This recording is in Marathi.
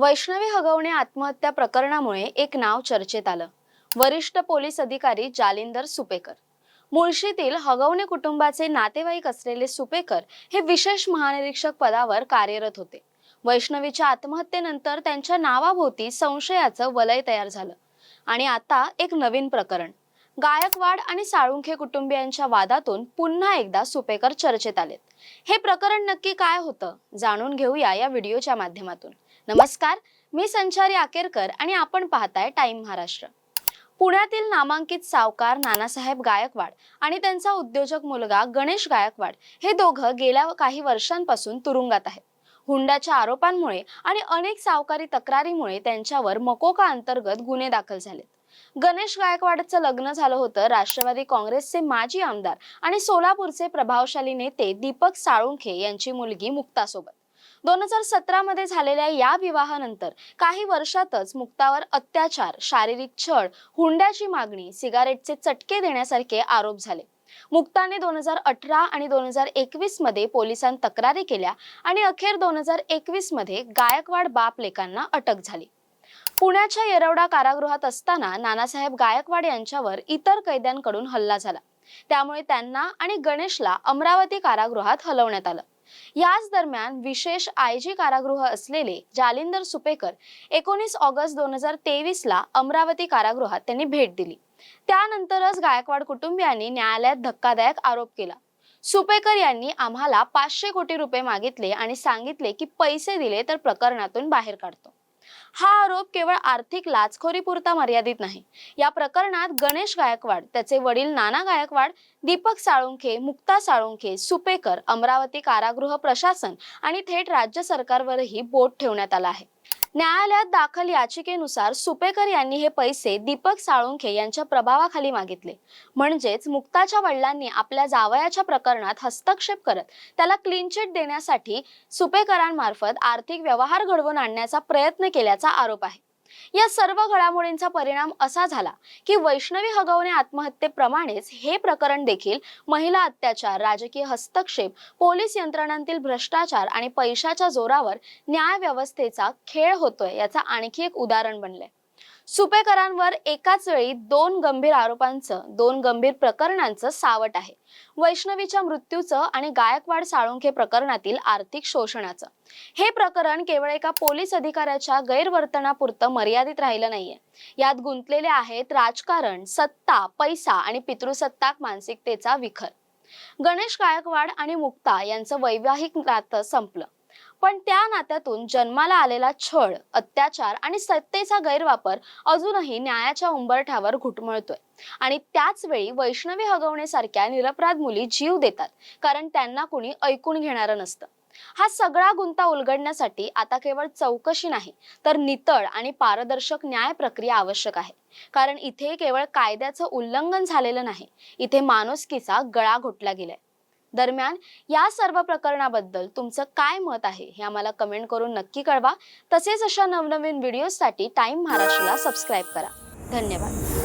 वैष्णवी हगवणे आत्महत्या प्रकरणामुळे एक नाव चर्चेत आलं. वरिष्ठ पोलीस अधिकारी जालिंदर सुपेकर. मुळशीतील हगवणे कुटुंबाचे नातेवाईक असलेले सुपेकर हे विशेष महानिरीक्षक पदावर कार्यरत होते. वैष्णवीच्या आत्महत्येनंतर त्यांच्या नावाभोवती संशयाचं वलय तयार झालं. आणि आता एक नवीन प्रकरण. गायकवाड आणि साळुंखे कुटुंबियांच्या वादातून पुन्हा एकदा सुपेकर चर्चेत आलेत. हे प्रकरण नक्की काय होतं जाणून घेऊया या व्हिडिओच्या माध्यमातून. नमस्कार मी संचारी आकेरकर आणि आपण पाहताय टाइम महाराष्ट्र. पुण्यातील नामांकित सावकार नानासाहेब गायकवाड आणि त्यांचा उद्योजक मुलगा गणेश गायकवाड हे दोघं गेल्या काही वर्षांपासून तुरुंगात आहेत. हुंड्याच्या आरोपांमुळे आणि अनेक सावकारी तक्रारीमुळे त्यांच्यावर मकोका अंतर्गत गुन्हे दाखल झालेत. गणेश गायकवाडचं लग्न झालं होतं. राष्ट्रवादी काँग्रेसचे माजी आमदार आणि सोलापूरचे प्रभावशाली नेते दीपक साळुंखे यांची मुलगी मुक्तासोबत. दोन हजार सतरामध्ये झालेल्या या विवाहानंतर काही वर्षातच मुक्तावर अत्याचार शारीरिक छळ हुंड्याची मागणी सिगारेटचे चटके देण्यासारखे आरोप झाले. मुक्ताने दोन हजार अठरा आणि दोन हजार एकवीसमध्ये पोलिसांत तक्रारी केल्या आणि अखेर दोन हजार एकवीसमध्ये गायकवाड बाप लेकांना अटक झाली. पुण्याच्या येरवडा कारागृहात असताना नानासाहेब गायकवाड यांच्यावर इतर कैद्यांकडून हल्ला झाला. त्यामुळे त्यांना आणि गणेशला अमरावती कारागृहात हलवण्यात आलं. याच दरम्यान विशेष आय जी कारागृह असलेले जालिंदर सुपेकर एकोणीस ऑगस्ट दोन हजार तेवीस ला अमरावती कारागृहात त्यांनी भेट दिली. त्यानंतरच गायकवाड कुटुंबियांनी न्यायालयात धक्कादायक आरोप केला. सुपेकर यांनी आम्हाला पाचशे कोटी रुपये मागितले आणि सांगितले की पैसे दिले तर प्रकरणातून बाहेर काढतो. हा आरोप केवळ आर्थिक लाचखोरी पुरता मर्यादित नाही. या प्रकरणात गणेश गायकवाड त्याचे वडील नाना गायकवाड दीपक साळुंखे मुक्ता साळुंखे सुपेकर अमरावती कारागृह प्रशासन आणि थेट राज्य सरकारवरही बोट ठेवण्यात आला आहे. न्यायालयात दाखल याचिकेनुसार सुपेकर यांनी हे पैसे दीपक साळुंखे यांच्या प्रभावाखाली मागितले. म्हणजेच मुक्ताच्या वडिलांनी आपल्या जावयाच्या प्रकरणात हस्तक्षेप करत त्याला क्लीन चिट देण्यासाठी सुपेकरांमार्फत आर्थिक व्यवहार घडवून आणण्याचा प्रयत्न केल्याचा आरोप आहे. या सर्व घडामोडींचा परिणाम असा झाला की वैष्णवी हगवणे आत्महत्येप्रमाणेच हे प्रकरण देखील महिला अत्याचार राजकीय हस्तक्षेप पोलीस यंत्रणांतील भ्रष्टाचार आणि पैशाच्या जोरावर न्याय व्यवस्थेचा खेळ होतोय याचा आणखी एक उदाहरण बनलंय. सुपेकरांवर एकाच वेळी दोन गंभीर आरोपांचं दोन गंभीर प्रकरणांचं सावट आहे. वैष्णवीच्या मृत्यूचं आणि गायकवाड साळुंखे प्रकरणातील आर्थिक शोषणाचं. हे प्रकरण केवळ एका पोलीस अधिकाऱ्याच्या गैरवर्तनापुरतं मर्यादित राहिलं नाहीये. यात गुंतलेले आहेत राजकारण सत्ता पैसा आणि पितृसत्ताक मानसिकतेचा विखर. गणेश गायकवाड आणि मुक्ता यांचं वैवाहिक नातं संपलं. पण त्या नात्यातून जन्माला आलेला छळ अत्याचार आणि सत्तेचा गैरवापर अजूनही न्यायाच्या उंबरठ्यावर घुटमळतोय. आणि त्याच वेळी वैष्णवी हगवण्यासारख्या निरपराध मुली जीव देतात कारण त्यांना कुणी ऐकून घेणारं नसतं. हा सगळा गुंता उलगडण्यासाठी आता केवळ चौकशी नाही तर नितळ आणि पारदर्शक न्याय प्रक्रिया आवश्यक आहे. कारण इथे केवळ कायद्याचं उल्लंघन झालेलं नाही इथे माणुसकीचा गळा घोटला गेलाय. दरम्यान या सर्व प्रकरणाबद्दल तुमचं काय मत आहे हे आम्हाला कमेंट करून नक्की कळवा. तसेच अशा नवनवीन व्हिडिओसाठी टाइम महाराष्ट्राला सबस्क्राईब करा. धन्यवाद.